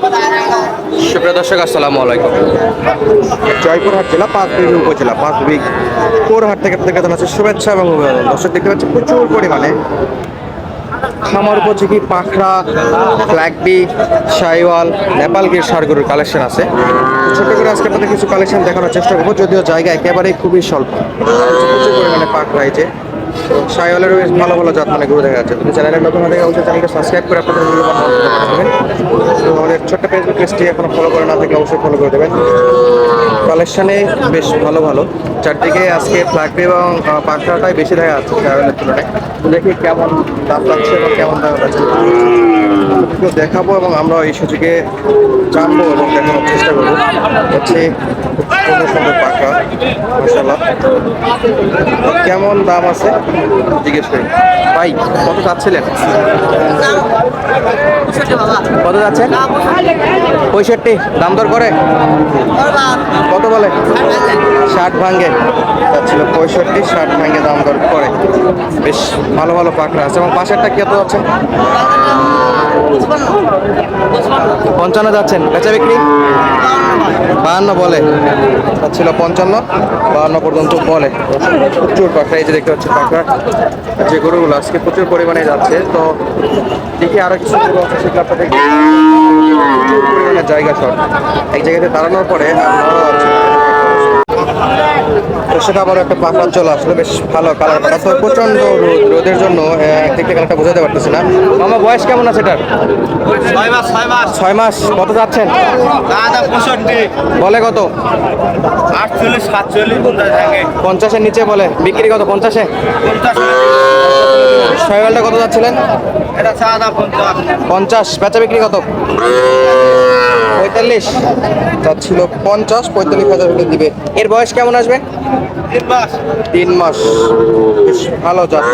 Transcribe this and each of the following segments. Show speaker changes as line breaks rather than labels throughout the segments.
সুপ্রিয় দর্শক, আসসালামু আলাইকুম। জয়পুরহাট জেলা পাঁচবিবি উপজেলা পাঁচবিবি কোরহাট থেকে আপনাদের জানাচ্ছি শুভেচ্ছা এবং দর্শক দেখতে পাচ্ছি প্রচুর পরিমাণে। খামার উপযোগী পাখরা ফ্ল্যাগবি শাইওয়াল নেপালগির সারগুলোর কালেকশন আছে। ছোট করে আজকে আপনাদের কিছু কালেকশন দেখানোর চেষ্টা করব, যদিও জায়গা একেবারেই খুবই স্বল্প। প্রচুর পরিমাণে পাখরা এই যে শাইওয়ালেরও বেশ ভালো ভালো জাত মানে গরু দেখা যাচ্ছে। যদি চ্যানেলের নতুন হয়ে অবশ্যই চ্যানেলকে সাবস্ক্রাইব করে আপনাদের ভিডিও পাঠাবেন তো আমাদের ছোট্ট ফেসবুক পেজটি এখনও ফলো করে না থাকলে অবশ্যই ফলো করে দেবেন। কালেকশনে বেশ ভালো ভালো। চারদিকে আজকে ফ্ল্যাগবে এবং পাখাটাই বেশি দেখা যাচ্ছে সাইওয়ালের তুলনায়। দেখি কেমন দাম লাগছে এবং কেমন দাম যাচ্ছে। তো দেখাবো এবং আমরা এই সুযোগে জানব এবং দেখানোর চেষ্টা করব। হচ্ছে সুন্দর সুন্দর পাকা মশালা কেমন দাম আছে? জিজ্ঞেস করি। ভাই, কত চাচ্ছিলেন? কত যাচ্ছে? পঁয়ষট্টি। দাম দর করে? কত বলে? ষাট ভাঙ্গে যাচ্ছিল পঁয়ষট্টি ষাট ভাঙ্গে দাম দর করে। বেশ ভালো ভালো পাখরা আছে। এবং পাশেরটা কত যাচ্ছে? পঞ্চান্ন যাচ্ছেন। বেচা বিক্রি? বাহান্ন বলে। ছিল পঞ্চান্ন, বাহান্ন পর্যন্ত বলে। প্রচুর পাখরা এই যে দেখতে পাচ্ছি পাখরা যে গরুগুলো আজকে প্রচুর পরিমাণে যাচ্ছে, তো দেখি আরও কিছু জায়গা সব। এক জায়গাতে দাঁড়ানোর পরে আর তো সেটা আবার একটা পাখরা চলে আসলো। বেশ ভালো কালার পাটা তো প্রচণ্ড রোদ। রোদের জন্য একদিকে কালারটা বোঝাতে পারতেছি না। মামা বয়স কেমন আছে এটার?
ছয় মাস ছয় মাস।
ছয় মাস। কত যাচ্ছেন? বলে কত?
আটচল্লিশ সাতচল্লিশ
পঞ্চাশের নিচে বলে। বিক্রি কত পঞ্চাশে? শৈবালটা কত যাচ্ছিলেন?
পঞ্চাশ।
বেচা বিক্রি কত? পঁয়তাল্লিশ। ছিল পঞ্চাশ পঁয়তাল্লিশ হাজার হলে দিবে। এর বয়স কেমন আসবে?
তিন মাস।
তিন মাস। বেশ ভালো জাত।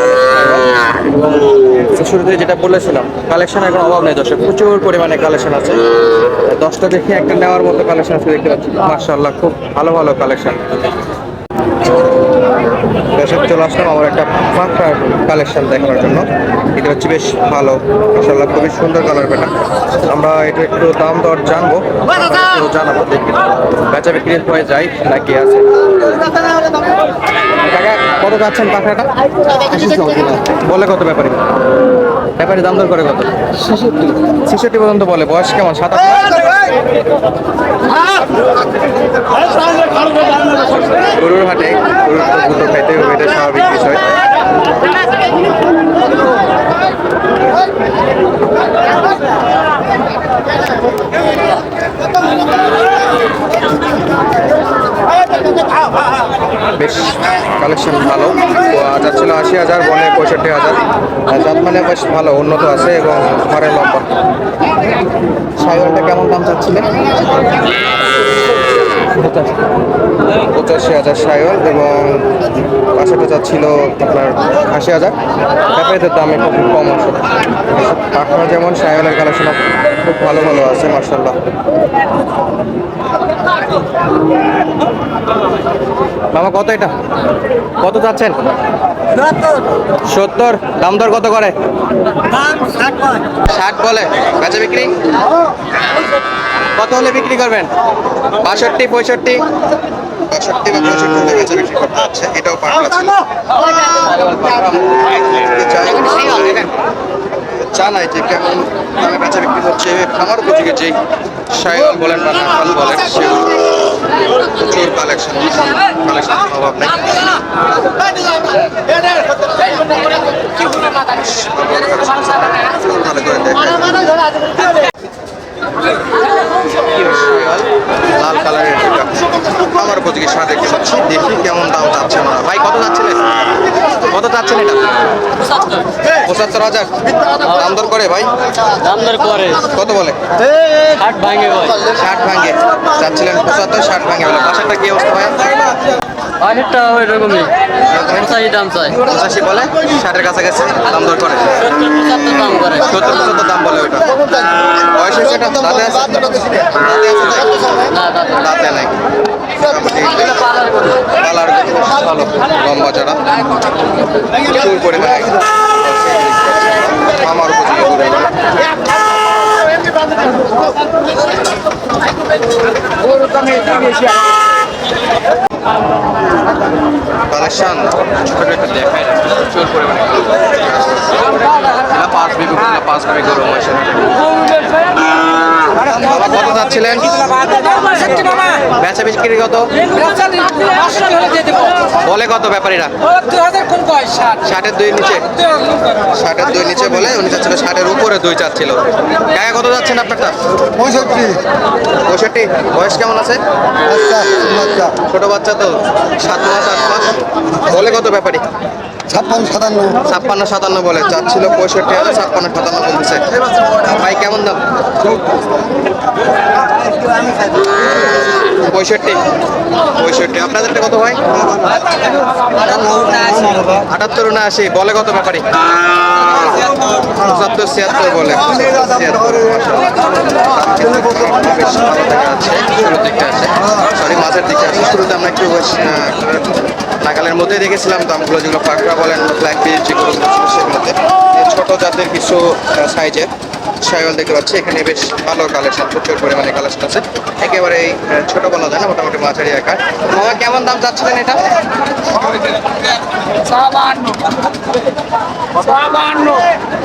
শুরুতে যেটা বলেছিলাম কালেকশন এখন অভাব নেই দর্শক প্রচুর পরিমাণে কালেকশন আছে। দশটা দেখে একটা নেওয়ার মতো কালেকশন আছে দেখতে পাচ্ছি মার্শাল্লাহ খুব ভালো ভালো কালেকশন দর্শক চলে আসলাম আমার একটা পাখার কালেকশন দেখানোর জন্য এটা হচ্ছে বেশ ভালো মার্শাল্লাহ খুবই সুন্দর কালার পেটা আমরা এটা একটু দাম দর জানব জানাব দেখি বেচা বিক্রি হয়ে যায় নাকি আছে কাকা কত যাচ্ছেন পাখাটা বলে কত ব্যাপারে ব্যাপারে দাম দর করে কত ছেষট্টি পর্যন্ত বলে বয়স কেমন সাত আট গরুর হাটে গরুর দুটো খাইতে হবে, এটা স্বাভাবিক বিষয়। বেশ কালেকশন ভালো। তো হাজার ছিল আশি হাজার বলে পঁয়ষট্টি হাজার। জাত মানে বেশ ভালো, উন্নত আছে এবং ঘরে লম্বা। সাইকেলটা কেমন দাম চাচ্ছিলেন? পঁচাশি হাজার সাইকেল এবং পাশেটা চাচ্ছিল আপনার আশি হাজার। ব্যাপারীদের দাম একটু কম আছে। পাখনা যেমন সাইকেলের কালেকশন খুব ভালো ভালো আছে মার্শাল্লাহ মামা, কত এটা? কত চাচ্ছেন সত্তর। দাম দর কত করে? ষাট বলে। বেচা বিক্রি? কত হলে বিক্রি করবেন? বাষট্টি, পঁয়ষট্টি? বাষট্টি বা পঁয়ষট্টি হলে বেচা বিক্রি করতে হচ্ছে এটাও পাকড়া ছিল জানাই যে কেমন? দামে বেচা বিক্রি হচ্ছে খামার উপযোগী যে সাইল বলেন বা নাকাল বলেন সেগুলো প্রচুর কালেকশন কালেকশন অভাব নেই। ভালো করে দেখেন লাল কালারের এটা উপযোগী দেখতে পাচ্ছি দেখি কেমন দাম যাচ্ছে না ভাই কত যাচ্ছিলেন কত যাচ্ছেন এটা? পঁচাত্তর হাজার। দাম দর করে ভাই?
দাম দর করে।
কত বলে?
ষাট ভাঙে
ষাট ভাঙে। যাচ্ছিলেন পঁচাত্তর ষাট ভাঙে বলে পাশেরটা কি অবস্থা ভাই?
আগেরটা এরকমই পঁচাশি দাম চাই।
পঁচাশি বলে? ষাটের কাছাকাছি দাম দর করে।
সত্তর দাম করে।
সত্তর পঁচাত্তর দাম বলে ওটা বয়স হয়েছে এটা? দাঁতে আছে? দাঁতে আছে
না দাদা
দাঁতে নাই। কালার ভালো লম্বা চারা আমার। কালেকশন ছোট একটু দেখায় প্রচুর পরিমাণে পাঁচ বিঘু পাঁচ বিঘু বাবা কত যাচ্ছিলেন। বেচা বিক্রি কত বলে কত ব্যাপারীরা? ষাটের দুই নিচে। ষাটের দুই নিচে বলে উনি চাচ্ছিল ষাটের উপরে দুই চাচ্ছিল। কাকা কত যাচ্ছেন আপনারটা?
পঁয়ষট্টি।
পঁয়ষট্টি। বয়স কেমন আছে? ছোট বাচ্চা তো সাত মাস আট মাস। বলে কত ব্যাপারী?
ছাপ্পান্ন সাতান্ন।
ছাপ্পান্ন সাতান্ন বলে চাচ্ছিল পঁয়ষট্টি হাজার ছাপ্পান্ন সাতান্ন বলছে। ভাই কেমন দাম? পঁয়ষট্টি। পঁয়ষট্টি। আপনাদেরটা কত ভাই? আটাত্তর না আশি বলে কত ব্যাপারী? পঁচাত্তর, ছিয়াত্তর বলে। শুরুর দিকটা শুরুতে আমরা একটু নাগালের মধ্যে দেখেছিলাম দামগুলো যেগুলো পাকড়া বলেন ব্ল্যাক বিচ সেগুলোতে ছোট জাতের কিছু সাইজের। সাইকেল দেখতে পাচ্ছি। এখানে বেশ ভালো কালেকশন প্রচুর পরিমাণে কালেকশন আছে। একেবারে ছোট বলা যায় না মোটামুটি মাঝারি আকার। মামা কেমন দাম চাচ্ছিলেন এটা?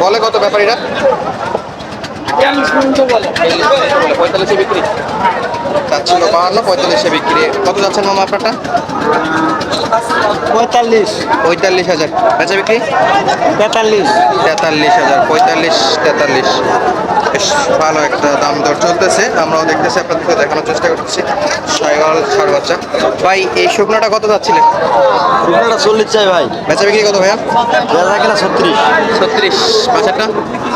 বলে কত ব্যাপারীরা পঁয়তাল্লিশে বিক্রি। চাচ্ছিল বাহান্ন পঁয়তাল্লিশে বিক্রি। কত যাচ্ছেন মামা আপনারটা?
পঁয়তাল্লিশ।
পঁয়তাল্লিশ হাজার। বেচা বিক্রি?
তেতাল্লিশ।
তেতাল্লিশ হাজার পঁয়তাল্লিশ তেতাল্লিশ। বেশ ভালো একটা দাম দর চলতেছে। আমরাও দেখতেছি আপনাদেরকে দেখানোর চেষ্টা করতেছি। সাইওয়াল ষাট বাচ্চা। ভাই এই শুকনোটা কত যাচ্ছিলেন?
শুকনোটা চল্লিশ চাই ভাই।
বেচা বিক্রি কত ভাইয়া?
বেচা কিনা ছত্রিশ।
ছত্রিশ। পাঁচেরটা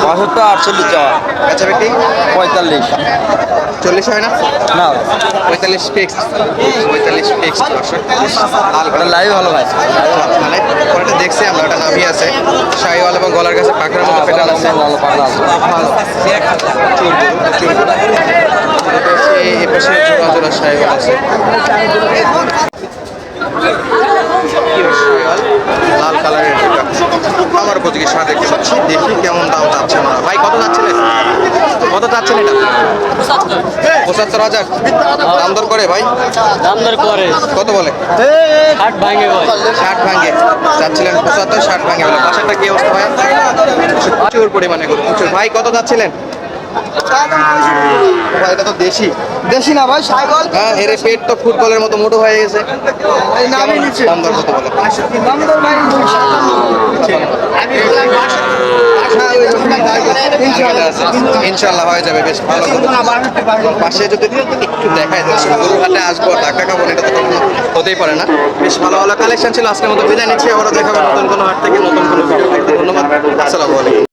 পঁয়ষট্টি আটচল্লিশ যাওয়া।
বেচা বিক্রি
পঁয়তাল্লিশ।
চল্লিশ হয় না?
না।
পঁয়তাল্লিশ ফিক্স পঁয়তাল্লিশ ফিক্স
ওটা লাইভ ভালো ভাই
মানে ওটা দেখছি আমরা ওটা নাভি আছে। শাহিওয়াল এবং গলার কাছে পাখড়ার মতো পেটাল আছে।
ভালো পাগলা আছে।
এপাশে এপাশে জোড়া জোড়া শাহিওয়াল আছে। লাল কালারের আমার দেখতে পাচ্ছি। দেখি কেমন দাম চাচ্ছে যাচ্ছিলেন কত চাচ্ছেন এটা? পঁচাত্তর। হাজার। দাম দর করে ভাই?
দাম দর করে।
কত বলে?
ষাট ভাঙে
ষাট ভাঙে। যাচ্ছিলেন পঁচাত্তর ষাট ভাঙে বলে পাশেরটা কি অবস্থা ভাই? প্রচুর পরিমাণে প্রচুর। ভাই কত যাচ্ছিলেন ভাই এটা তো দেশি।
দেশি না ভাই সাইকেল
হ্যাঁ এর পেট তো ফুটবলের মতো মোটো হয়ে গেছে।
নামই নিচে।
দাম দর কত বলে?
দাম দর ভাই
ইনশাল্লাহ হয়ে যাবে বেশ ভালো পাশে যদি একটু দেখাই গরুর আসব টাকা খাব এটা তো হতেই পারে না। বেশ ভালো ভালো কালেকশন ছিল আজকের মতো বিদায় নিচ্ছি আবারও দেখাবো নতুন কোনো হাট থেকে নতুন কোনো ধন্যবাদ আসসালামু আলাইকুম।